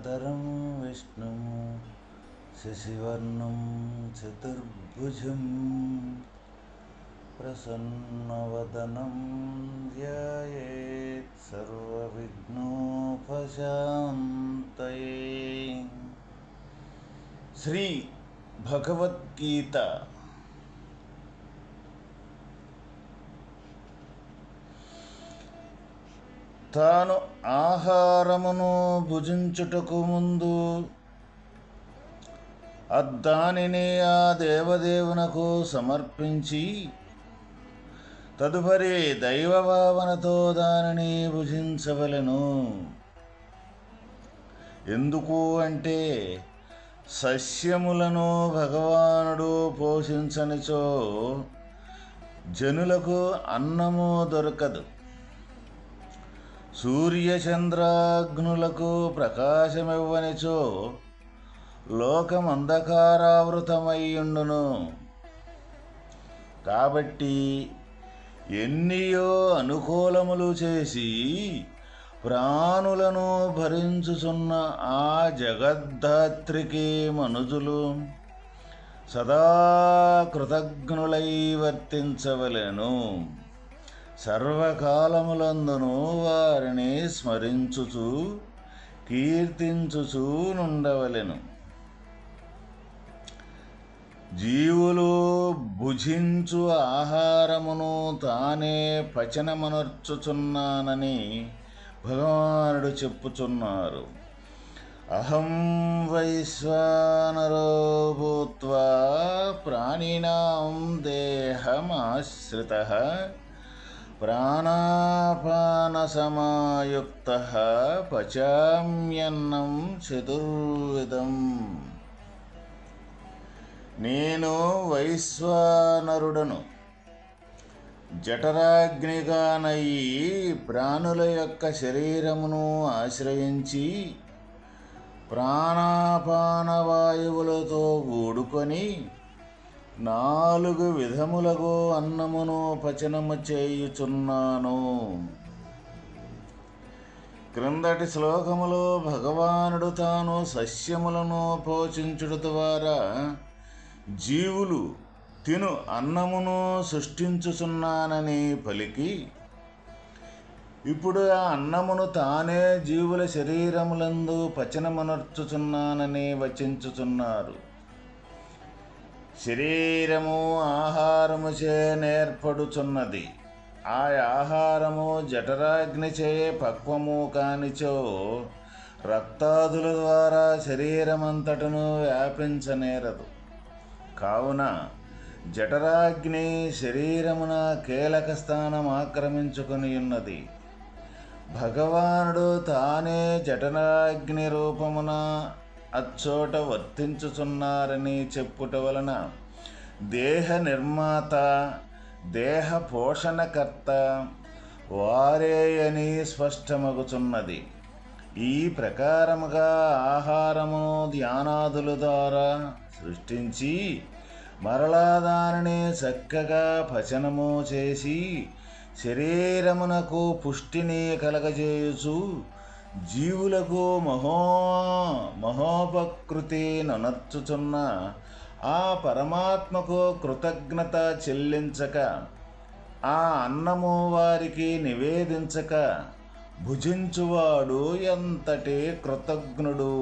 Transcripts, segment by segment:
सादरं विष्णुं शशिवर्णं चतुर्भुजं प्रसन्नवदनं ध्यायेत् सर्वविघ्नोपशान्तये। श्री भगवद्गीता। ತಾನು ఆహారమును భుజించుటకు ముందు అద్దానిని ఆ దేవదేవునకు సమర్పించి తదుపరి దైవభావనతో దానిని భుజించవలెను. ఎందుకు అంటే సస్యములను భగవానుడు పోషించనిచో జనులకు అన్నము దొరకదు. సూర్యచంద్రాగ్నులకు ప్రకాశమివ్వనిచో లోకమంధకారావృతమయ్యుండును. కాబట్టి ఎన్నియో అనుకూలములు చేసి ప్రాణులను భరించుచున్న ఆ జగద్ధాత్రికి మనుజులు సదా కృతజ్ఞులై వర్తించవలెను. సర్వకాలములందును వారిని స్మరించుచు కీర్తించుచూ నుండవలెను. జీవులు భుజించు ఆహారమును తానే పచనమనర్చుచున్నానని భగవానుడు చెప్పుచున్నారు. అహం వైశ్వానరో భూత్వా ప్రాణినాం దేహమాశ్రిత. ప్రాణాపానసమాయుక్త పచామ్యన్నం చతుర్విధం. నేను వైశ్వానరుడను. జఠరాగ్నిగానయ్యి ప్రాణుల యొక్క శరీరమును ఆశ్రయించి ప్రాణాపానవాయువులతో ఊడుకొని నాలుగు విధములకు అన్నమును పచనము చేయుచున్నాను. క్రిందటి శ్లోకములో భగవానుడు తాను సస్యములను పోషించుట ద్వారా జీవులు తిను అన్నమును సృష్టించుచున్నానని పలికి ఇప్పుడు ఆ అన్నమును తానే జీవుల శరీరములందు పచనమునర్చుచున్నానని వచించుచున్నారు. శరీరము ఆహారముచే నేర్పడుచున్నది. ఆ ఆహారము జఠరాగ్నిచే పక్వము కానిచో రక్తాదుల ద్వారా శరీరమంతటను వ్యాపించనేరదు. కావున జఠరాగ్ని శరీరమున కీలక స్థానం ఆక్రమించుకుని ఉన్నది భగవానుడు తానే జఠరాగ్ని రూపమున అచ్చోట వర్తించుచున్నారని చెప్పుట వలన దేహ నిర్మాత దేహ పోషణకర్త వారే అని స్పష్టమగుచున్నది. ఈ ప్రకారముగా ఆహారమును ధ్యానాదుల ద్వారా సృష్టించి మరలా దానిని చక్కగా పచనము చేసి శరీరమునకు పుష్టిని కలగజేయుచు జీవులకు మహో మహోపకృతి ననర్చుచున్న ఆ పరమాత్మకు కృతజ్ఞత చెల్లించక ఆ అన్నము వారికి నివేదించక భుజించువాడు ఎంతటి కృతజ్ఞుడు.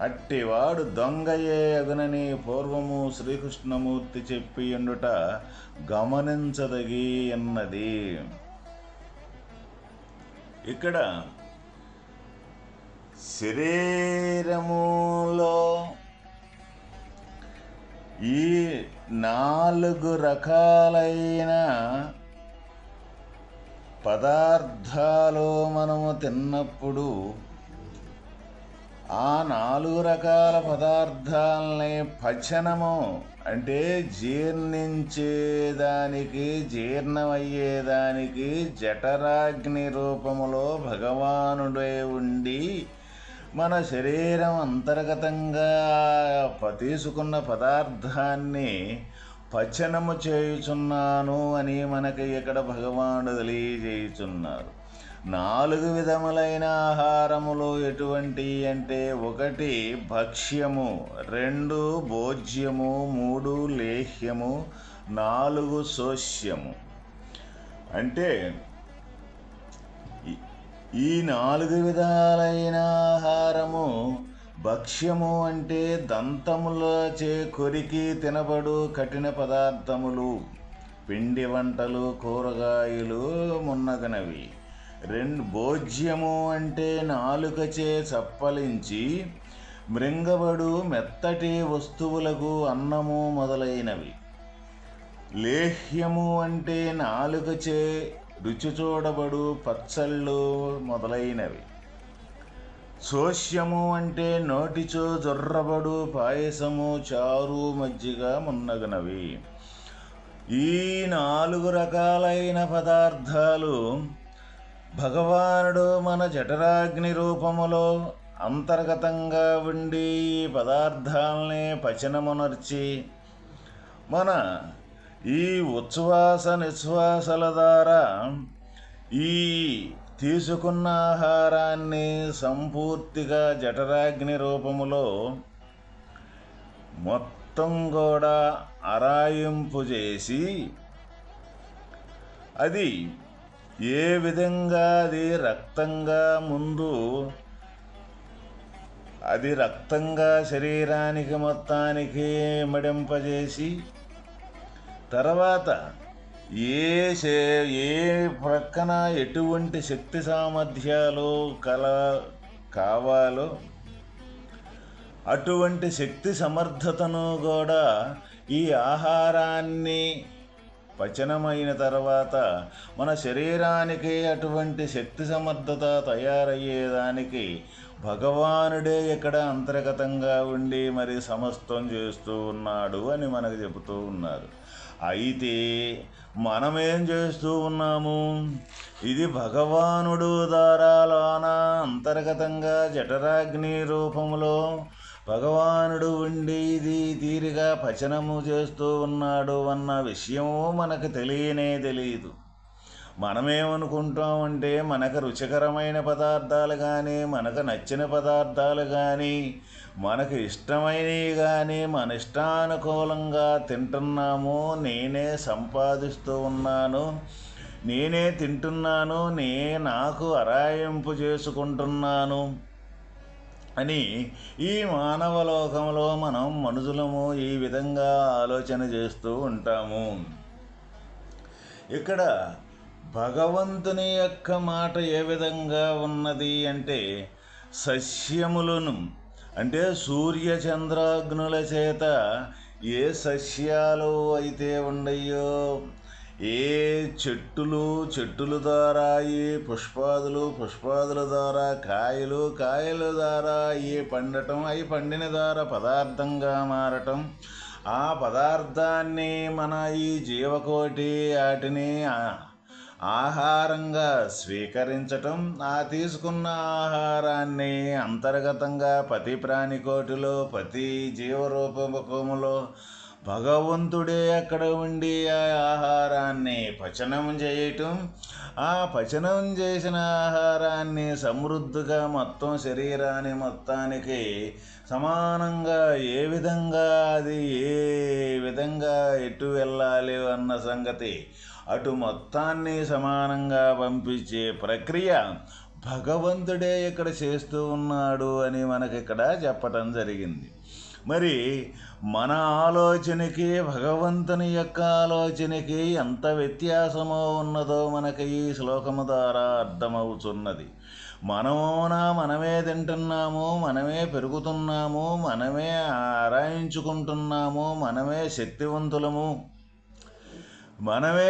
అట్టివాడు దొంగయే అగునని పూర్వము శ్రీకృష్ణమూర్తి చెప్పి ఎండుట గమనించదగి అన్నది ఇక్కడ శరీరములో ఈ నాలుగు రకాలైన పదార్థాలు మనము తిన్నప్పుడు ఆ నాలుగు రకాల పదార్థాలని పచనము అంటే జీర్ణించేదానికి జీర్ణమయ్యేదానికి జఠరాగ్ని రూపములో భగవానుడే ఉండి మన శరీరం అంతర్గతంగా ప- తీసుకున్న పదార్థాన్ని పచనము చేయుచున్నాను అని మనకి ఇక్కడ భగవానుడు తెలియజేయుచున్నారు. నాలుగు విధములైన ఆహారములు ఎటువంటి అంటే ఒకటి భక్ష్యము రెండు భోజ్యము మూడు లేహ్యము నాలుగు శోష్యము. అంటే ఈ నాలుగు విధాలైన ఆహారము భక్ష్యము అంటే దంతములచే కొరికి తినబడు కఠిన పదార్థములు. పిండి వంటలు కూరగాయలు మున్నగనవి. రెండు భోజ్యము అంటే నాలుకచే చప్పలించి మృంగబడు మెత్తటి వస్తువులకు అన్నము మొదలైనవి. లేహ్యము అంటే నాలుకచే రుచి చూడబడు పచ్చళ్ళు మొదలైనవి. సోష్యము అంటే నోటిచో జొర్రబడు పాయసము చారు మజ్జిగ మున్నగనవి. ఈ నాలుగు రకాలైన పదార్థాలు భగవానుడు మన జఠరాగ్ని రూపములో అంతర్గతంగా ఉండి ఈ పదార్థాలని పచనమునర్చి మన ఈ ఉచ్ఛ్వాస నిశ్వాసల ద్వారా ఈ తీసుకున్న ఆహారాన్ని సంపూర్తిగా జఠరాగ్ని రూపములో మొత్తం కూడా అరాయింపు చేసి అది ఏ విధంగా అది రక్తంగా ముందు అది రక్తంగా శరీరానికి మొత్తానికి మడింపజేసి తర్వాత ఏ ఏ ప్రక్కన ఎటువంటి శక్తి సామర్థ్యాలు కల కావాలో అటువంటి శక్తి సమర్థతను కూడా ఈ ఆహారాన్ని పచనమైన తర్వాత మన శరీరానికి అటువంటి శక్తి సమర్థత తయారయ్యేదానికి భగవానుడే ఇక్కడ అంతర్గతంగా ఉండి మరి సమస్తం చేస్తూ ఉన్నాడు అని మనకు చెబుతూ ఉన్నారు. అయితే మనమేం చేస్తూ ఉన్నాము? ఇది భగవానుడు దారాలోన అంతర్గతంగా జఠరాగ్ని రూపంలో భగవానుడు ఉండి ఇది తీరిగా పచనము చేస్తూ ఉన్నాడు అన్న విషయము మనకు తెలియనే తెలియదు మనమేమనుకుంటామంటే మనకు రుచికరమైన పదార్థాలు కానీ మనకు నచ్చిన పదార్థాలు కానీ మనకు ఇష్టమైనవి కానీ మన ఇష్టానుకూలంగా తింటున్నాము నేనే సంపాదిస్తూ ఉన్నాను నేనే తింటున్నాను నే నాకు అరాయింపు చేసుకుంటున్నాను అని ఈ మానవ లోకంలో మనం మనుషులము ఈ విధంగా ఆలోచన చేస్తూ ఉంటాము. ఇక్కడ భగవంతుని యొక్క మాట ఏ విధంగా ఉన్నది అంటే సస్యములను అంటే సూర్య చంద్రాగ్నుల చేత ఏ సస్యాలు అయితే ఉండయో ఏ చెట్టులు చెట్టుల ద్వారా ఏ పుష్పాదులు పుష్పాదుల ద్వారా కాయలు కాయల ద్వారా ఏ పండటం అవి పండిన ద్వారా పదార్థంగా మారటం ఆ పదార్థాన్ని మన ఈ జీవకోటి వాటిని ఆహారంగా స్వీకరించటం ఆ తీసుకున్న ఆహారాన్ని అంతర్గతంగా ప్రతి ప్రాణికోటిలో ప్రతి జీవరూపములో భగవంతుడే అక్కడ ఉండి ఆ ఆహారాన్ని పచనం చేయటం ఆ పచనం చేసిన ఆహారాన్ని సమృద్ధిగా మొత్తం శరీరాన్ని మొత్తానికి సమానంగా ఏ విధంగా అది ఏ విధంగా ఎటు వెళ్ళాలి అన్న సంగతి అటు మొత్తాన్ని సమానంగా పంపించే ప్రక్రియ భగవంతుడే ఇక్కడ చేస్తూ ఉన్నాడు అని మనకి ఇక్కడ చెప్పటం జరిగింది. మరి మన ఆలోచనకి భగవంతుని యొక్క ఆలోచనకి ఎంత వ్యత్యాసమో ఉన్నదో మనకి ఈ శ్లోకము ద్వారా అర్థమవుతున్నది. మనమున మనమే తింటున్నాము మనమే పెరుగుతున్నాము మనమే ఆరాయించుకుంటున్నాము మనమే శక్తివంతులము మనమే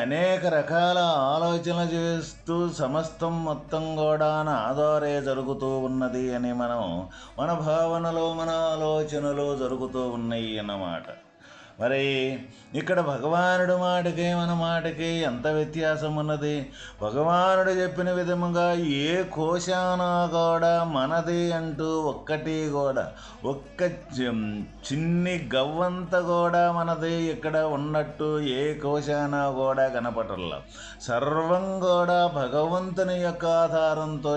అనేక రకాల ఆలోచనలు చేస్తూ సమస్తం మొత్తం కూడా ఆధారే జరుగుతూ ఉన్నది అని మనం మన భావనలో మన ఆలోచనలో జరుగుతూ ఉన్నాయి అన్నమాట. మరి ఇక్కడ భగవానుడు మాటకి మన మాటకి ఎంత వ్యత్యాసం ఉన్నది భగవానుడు చెప్పిన విధముగా ఏ కోశానా కూడా మనది అంటూ ఒక్కటి కూడా ఒక్క చిన్ని గవ్వంత కూడా మనది ఇక్కడ ఉన్నట్టు ఏ కోశానా కూడా కనపడల్లా సర్వం కూడా భగవంతుని యొక్క ఆధారంతో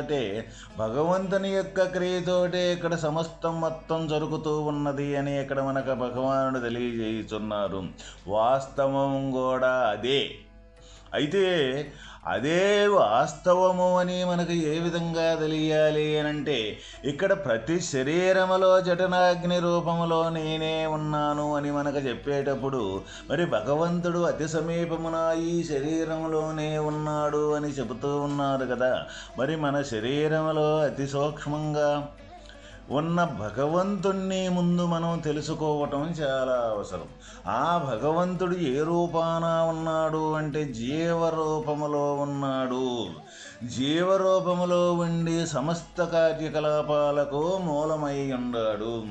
భగవంతుని యొక్క క్రియతోటే ఇక్కడ సమస్తం మొత్తం జరుగుతూ ఉన్నది అని ఇక్కడ మనకు భగవానుడు తెలియజేయచ్చు. తెలియజేయుచున్నారు వాస్తవం కూడా అదే. అయితే అదే వాస్తవము అని మనకు ఏ విధంగా తెలియాలి అని అంటే ఇక్కడ ప్రతి శరీరములో జటనాగ్ని రూపములో నేనే ఉన్నాను అని మనకు చెప్పేటప్పుడు మరి భగవంతుడు అతి సమీపమున ఈ శరీరంలోనే ఉన్నాడు అని చెబుతూ ఉన్నారు కదా. మరి మన శరీరములో అతి సూక్ష్మంగా ఉన్న భగవంతుణ్ణి ముందు మనం తెలుసుకోవటం చాలా అవసరం. ఆ భగవంతుడు ఏ రూపాన ఉన్నాడు అంటే జీవరూపములో ఉన్నాడు. జీవరూపములో ఉండి సమస్త కార్యకలాపాలకు మూలమై ఉన్నాడు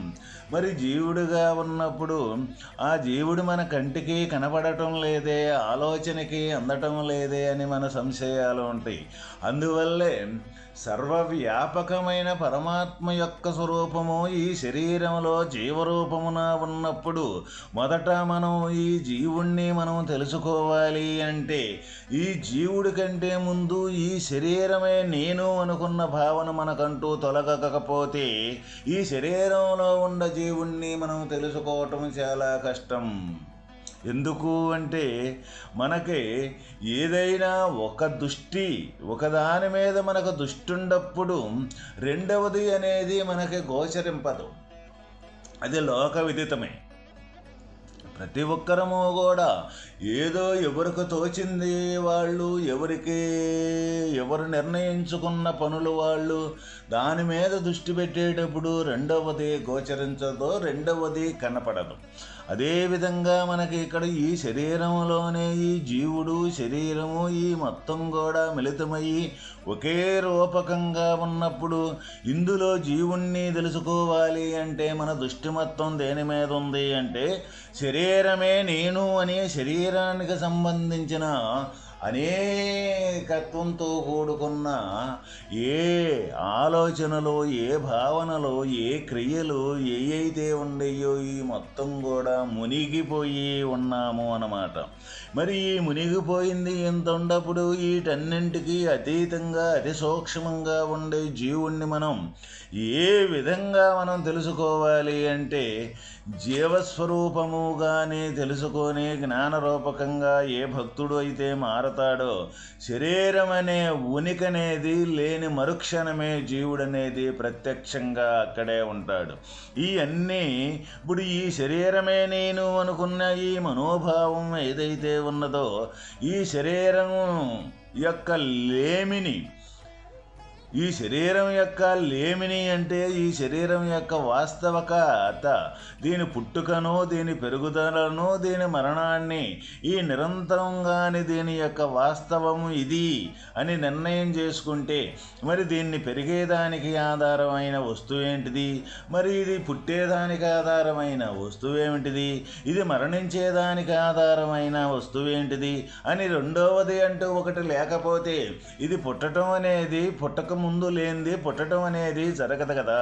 మరి జీవుడిగా ఉన్నప్పుడు ఆ జీవుడు మన కంటికి కనపడటం లేదే ఆలోచనకి అందటం లేదే అని మన సంశయాలు ఉంటాయి. అందువల్లే సర్వవ్యాపకమైన పరమాత్మ యొక్క స్వరూపము ఈ శరీరంలో జీవరూపమున ఉన్నప్పుడు మొదట మనం ఈ జీవుణ్ణి మనం తెలుసుకోవాలి అంటే ఈ జీవుడి కంటే ముందు ఈ శరీరమే నేను అనుకున్న భావన మనకంటూ తొలగకపోతే ఈ శరీరంలో ఉన్న జీవుణ్ణి మనం తెలుసుకోవటం చాలా కష్టం. ఎందుకు అంటే మనకి ఏదైనా ఒక దృష్టి ఒకదాని మీద మనకు దుష్టుండప్పుడు రెండవది అనేది మనకి గోచరింపదు. అది లోక విదితమే. ప్రతి ఒక్కరము కూడా ఏదో ఎవరికి తోచింది వాళ్ళు ఎవరికి ఎవరు నిర్ణయించుకున్న పనులు వాళ్ళు దాని మీద దృష్టి పెట్టేటప్పుడు రెండవది గోచరించదు రెండవది కనపడదు. అదేవిధంగా మనకి ఇక్కడ ఈ శరీరంలోనే ఈ జీవుడు శరీరము ఈ మొత్తం కూడా మిళితమయ్యి ఒకే రూపకంగా ఉన్నప్పుడు ఇందులో జీవుణ్ణి తెలుసుకోవాలి అంటే మన దృష్టిమత్వం దేని మీద ఉంది అంటే శరీరమే నేను అనే శరీరానికి సంబంధించిన అనేకత్వంతో కూడుకున్న ఏ ఆలోచనలో ఏ భావనలో ఏ క్రియలు ఏ అయితే ఉండయో ఈ మొత్తం కూడా మునిగిపోయి ఉన్నాము అన్నమాట. మరి ఈ మునిగిపోయింది ఎంత ఉండప్పుడు వీటన్నింటికి అతీతంగా అతి సూక్ష్మంగా ఉండే జీవుణ్ణి మనం ఏ విధంగా మనం తెలుసుకోవాలి అంటే జీవస్వరూపముగానే తెలుసుకొని జ్ఞానరూపకంగా ఏ భక్తుడు అయితే మారతాడో శరీరం అనే ఉనికనేది లేని మరుక్షణమే జీవుడనేది ప్రత్యక్షంగా అక్కడే ఉంటాడు. ఈ అన్నీ ఇప్పుడు ఈ శరీరమే నేను అనుకున్న ఈ మనోభావం ఏదైతే ఉన్నదో ఈ శరీరం యొక్క లేమిని ఈ శరీరం యొక్క లేమిని అంటే ఈ శరీరం యొక్క వాస్తవకత దీని పుట్టుకను దీని పెరుగుదలను దీని మరణాన్ని ఈ నిరంతరంగాని దీని యొక్క వాస్తవము ఇది అని నిర్ణయం చేసుకుంటే మరి దీన్ని పెరిగేదానికి ఆధారమైన వస్తువు ఏంటిది? మరి ఇది పుట్టేదానికి ఆధారమైన వస్తువు ఏమిటిది? ఇది మరణించేదానికి ఆధారమైన వస్తువు ఏంటిది? అని రెండవది అంటూ ఒకటి లేకపోతే ఇది పుట్టడం అనేది పుట్టక ముందు లేనిది పుట్టడం అనేది జరగదు కదా.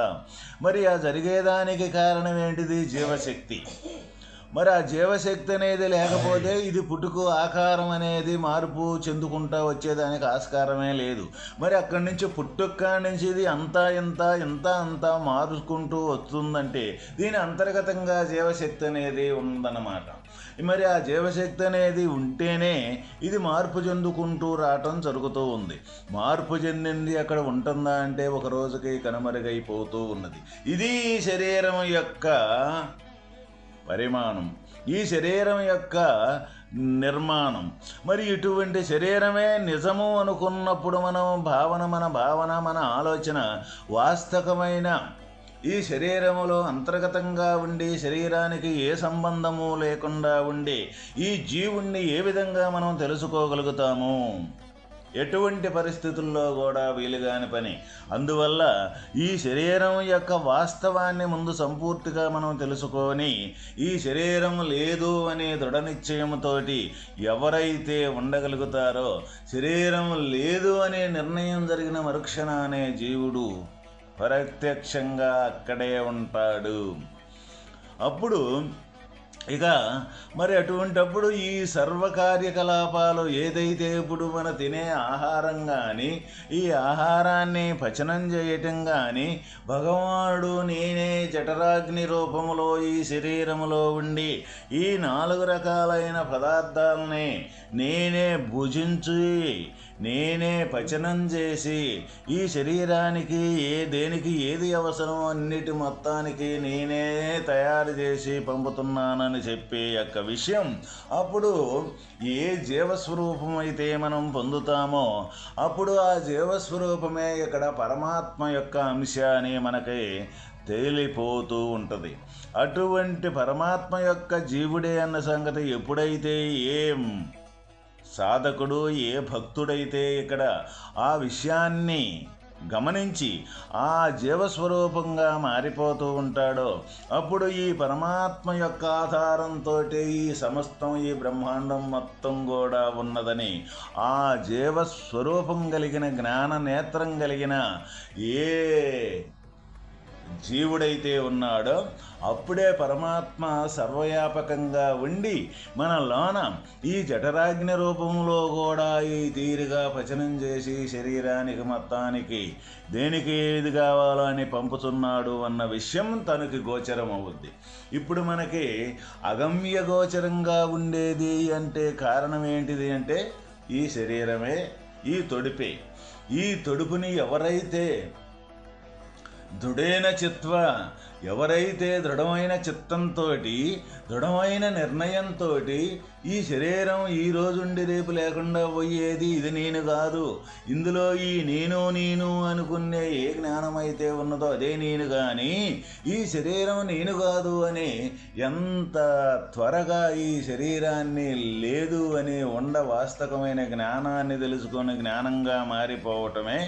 మరి ఆ జరిగేదానికి కారణం ఏంటిది? జీవశక్తి. మరి ఆ జీవశక్తి అనేది లేకపోతే ఇది పుట్టుకు ఆకారం అనేది మార్పు చెందుకుంటా వచ్చేదానికి ఆస్కారమే లేదు. మరి అక్కడి నుంచి పుట్టుక నుంచి ఇది అంతా ఇంత ఇంత అంతా మారుకుంటూ వస్తుందంటే దీని అంతర్గతంగా జీవశక్తి అనేది ఉందన్నమాట. మరి ఆ జీవశక్తి అనేది ఉంటేనే ఇది మార్పు చెందుకుంటూ రావటం జరుగుతూ ఉంది. మార్పు చెందింది అక్కడ ఉంటుందా అంటే ఒక రోజుకి కనుమరుగైపోతూ ఉన్నది. ఇది శరీరం యొక్క పరిమాణం. ఈ శరీరం యొక్క నిర్మాణం. మరి ఇటువంటి శరీరమే నిజము అనుకున్నప్పుడు మనం భావన మన భావన మన ఆలోచన వాస్తవమైన ఈ శరీరములో అంతర్గతంగా ఉండి శరీరానికి ఏ సంబంధము లేకుండా ఉండి ఈ జీవుణ్ణి ఏ విధంగా మనం తెలుసుకోగలుగుతాము? ఎటువంటి పరిస్థితుల్లో కూడా వీలుగాని పని. అందువల్ల ఈ శరీరం యొక్క వాస్తవాన్ని ముందు సంపూర్తిగా మనం తెలుసుకొని ఈ శరీరం లేదు అనే దృఢ నిశ్చయంతోటి ఎవరైతే ఉండగలుగుతారో శరీరం లేదు అనే నిర్ణయం జరిగిన మరుక్షణ అనే జీవుడు ప్రత్యక్షంగా అక్కడే ఉంటాడు. అప్పుడు ఇక మరి అటువంటప్పుడు ఈ సర్వ కార్యకలాపాలు ఏదైతే ఇప్పుడు మన తినే ఆహారం కానీ ఈ ఆహారాన్ని పచనం చేయటం కానీ భగవానుడు నేనే జఠరాగ్ని రూపములో ఈ శరీరములో ఉండి ఈ నాలుగు రకాలైన పదార్థాలని నేనే భుజించి నేనే పచనం చేసి ఈ శరీరానికి ఏ దేనికి ఏది అవసరం అన్నిటి మొత్తానికి నేనే తయారు చేసి పంపుతున్నానని అని చెప్పే యొక్క విషయం అప్పుడు ఏ జీవస్వరూపం అయితే మనం పొందుతామో అప్పుడు ఆ జీవస్వరూపమే ఇక్కడ పరమాత్మ యొక్క అంశ అని మనకి తేలిపోతూ ఉంటుంది. అటువంటి పరమాత్మ యొక్క జీవుడే అన్న సంగతి ఎప్పుడైతే ఏం సాధకుడు ఏ భక్తుడైతే ఇక్కడ ఆ విషయాన్ని గమనించి ఆ జీవస్వరూపంగా మారిపోతూ ఉంటాడో అప్పుడు ఈ పరమాత్మ యొక్క ఆధారంతో ఈ సమస్తం ఈ బ్రహ్మాండం మొత్తం కూడా ఉన్నదని ఆ జీవస్వరూపం కలిగిన జ్ఞాన నేత్రం కలిగిన ఏ జీవుడైతే ఉన్నాడో అప్పుడే పరమాత్మ సర్వవ్యాపకంగా ఉండి మన లోన ఈ జఠరాగ్ని రూపంలో కూడా ఈ తీరుగా పచనం చేసి శరీరానికి మొత్తానికి దేనికి ఏది కావాలో అని పంపుతున్నాడు అన్న విషయం తనకి గోచరం అవుద్ది ఇప్పుడు మనకి అగమ్య గోచరంగా ఉండేది అంటే కారణం ఏంటిది అంటే ఈ శరీరమే ఈ తొడిపే. ఈ తొడుపుని ఎవరైతే దృఢైన చిత్వ. ఎవరైతే దృఢమైన చిత్తంతో దృఢమైన నిర్ణయంతో ఈ శరీరం ఈ రోజుండి రేపు లేకుండా పోయేది ఇది నేను కాదు. ఇందులో ఈ నేను నేను అనుకునే ఏ జ్ఞానమైతే ఉన్నదో అదే నేను కానీ ఈ శరీరం నేను కాదు అని ఎంత త్వరగా ఈ శరీరాన్ని లేదు అని ఉండ వాస్తవమైన జ్ఞానాన్ని తెలుసుకొని జ్ఞానంగా మారిపోవటమే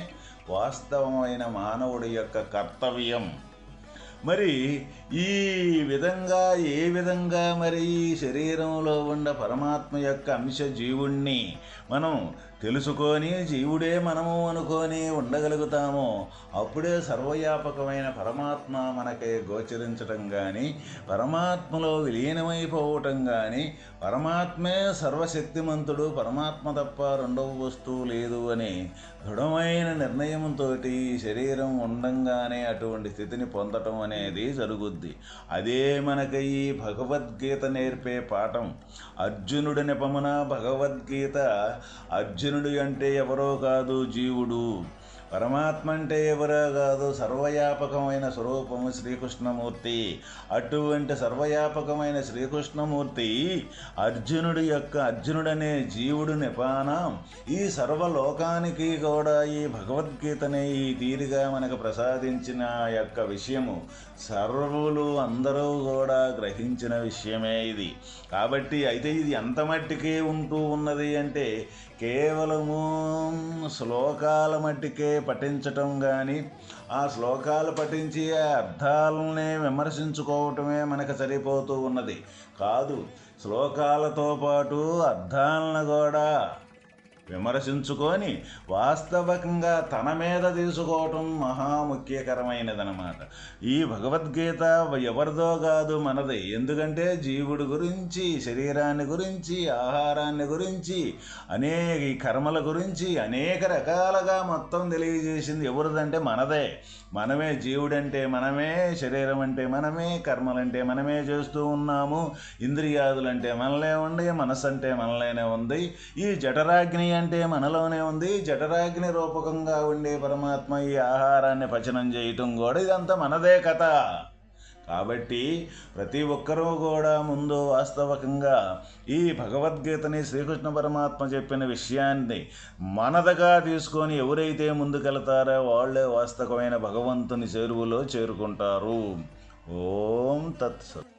వాస్తవమైన మానవుడి యొక్క కర్తవ్యం. మరి ఈ విధంగా ఏ విధంగా మరి శరీరంలో ఉన్న పరమాత్మ యొక్క అంశ జీవుణ్ణి మనం తెలుసుకొని జీవుడే మనము అనుకొని ఉండగలుగుతామో అప్పుడే సర్వవ్యాపకమైన పరమాత్మ మనకే గోచరించటం కానీ పరమాత్మలో విలీనమైపోవటం కానీ పరమాత్మే సర్వశక్తిమంతుడు పరమాత్మ తప్ప రెండవ వస్తువు లేదు అని దృఢమైన నిర్ణయంతో శరీరం ఉండంగానే అటువంటి స్థితిని పొందటం అనేది జరుగుద్ది. అదే మనకి ఈ భగవద్గీత నేర్పే పాఠం. అర్జునుడి నిపమున భగవద్గీత అర్జునుడు అంటే ఎవరో కాదు జీవుడు. పరమాత్మ అంటే ఎవరో కాదు సర్వవ్యాపకమైన స్వరూపము శ్రీకృష్ణమూర్తి. అటువంటి సర్వవ్యాపకమైన శ్రీకృష్ణమూర్తి అర్జునుడి యొక్క అర్జునుడనే జీవుడు నిపానం. ఈ సర్వలోకానికి కూడా ఈ భగవద్గీతని ఈ తీరిగా మనకు ప్రసాదించిన యొక్క విషయము. సర్వులు అందరూ కూడా గ్రహించిన విషయమే ఇది. కాబట్టి అయితే ఇది ఎంత మట్టికే ఉంటూ ఉన్నది అంటే కేవలము శ్లోకాల మట్టికే పఠించటం కానీ ఆ శ్లోకాలు పఠించి ఆ అర్థాలనే విమర్శించుకోవటమే మనకు సరిపోతూ ఉన్నది. కాదు శ్లోకాలతో పాటు అర్థాలను కూడా విమర్శించుకొని వాస్తవకంగా తన మీద తీసుకోవటం మహాముఖ్యకరమైనదనమాట ఈ భగవద్గీత ఎవరిదో కాదు మనది. ఎందుకంటే జీవుడు గురించి శరీరాన్ని గురించి ఆహారాన్ని గురించి అనేక కర్మల గురించి అనేక రకాలుగా మొత్తం తెలియజేసింది ఎవరిదంటే మనదే. మనమే జీవుడంటే మనమే శరీరం అంటే మనమే కర్మలంటే మనమే చేస్తూ ఉన్నాము. ఇంద్రియాదులంటే మనలే ఉండి మనసు అంటే మనలోనే ఉంది. ఈ జఠరాగ్ని అంటే మనలోనే ఉంది. జఠరాగ్ని రూపకంగా ఉండే పరమాత్మ ఈ ఆహారాన్ని పచనం చేయటం కూడా ఇదంతా మనదే కథ. కాబట్టి ప్రతి ఒక్కరూ కూడా ముందు వాస్తవకంగా ఈ భగవద్గీతని శ్రీకృష్ణ పరమాత్మ చెప్పిన విషయాన్ని మనదగా తీసుకొని ఎవరైతే ముందుకెళ్తారో వాళ్ళే వాస్తవమైన భగవంతుని చేరువులో చేరుకుంటారు. ఓం తత్సత్.